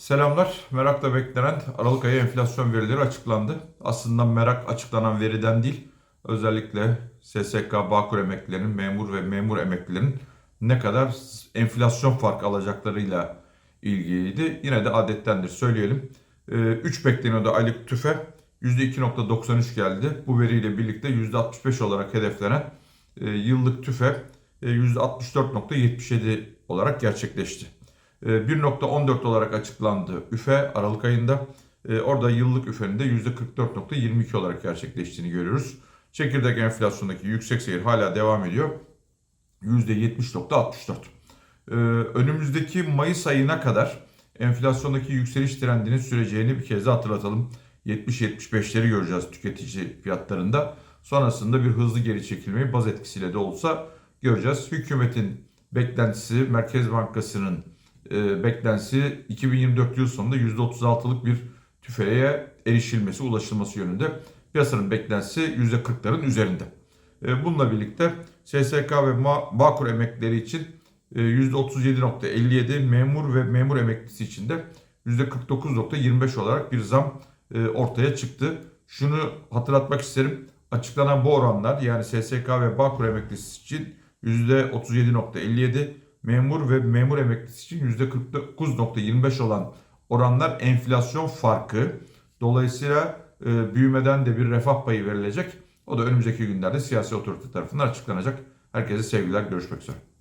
Selamlar. Merakla beklenen Aralık ayı enflasyon verileri açıklandı. Aslında merak açıklanan veriden değil, özellikle SSK, Bağkur emeklilerinin, memur ve memur emeklilerin ne kadar enflasyon fark alacaklarıyla ilgiliydi. Yine de adettendir söyleyelim. 3 bekleniyordu aylık tüfe. %2.93 geldi. Bu veriyle birlikte %65 olarak hedeflenen e, yıllık tüfe e, %64.77 olarak gerçekleşti. E, 1.14 olarak açıklandı üfe Aralık ayında. E, Orada yıllık üfenin de %44.22 olarak gerçekleştiğini görüyoruz. Çekirdek enflasyondaki yüksek seyir hala devam ediyor. %70.64. E, Önümüzdeki Mayıs ayına kadar enflasyondaki yükseliş trendinin süreceğini bir kez daha hatırlatalım. 70-75'leri göreceğiz tüketici fiyatlarında. Sonrasında bir hızlı geri çekilmeyi baz etkisiyle de olsa göreceğiz. Hükümetin beklentisi, Merkez Bankası'nın e, beklentisi 2024 yıl sonunda %36'lık bir tüfeğe erişilmesi, ulaşılması yönünde. Piyasanın beklentisi %40'ların üzerinde. E, bununla birlikte SSK ve Bağkur emeklileri için e, %37.57, memur ve memur emeklisi için de %49.25 olarak bir zam e, ortaya çıktı. Şunu hatırlatmak isterim. Açıklanan bu oranlar yani SSK ve Bağkur emeklisi için %37.57, memur ve memur emeklisi için %49.25 olan oranlar enflasyon farkı. Dolayısıyla e, büyümeden de bir refah payı verilecek. O da önümüzdeki günlerde siyasi otorite tarafından açıklanacak. Herkese sevgiler, görüşmek üzere.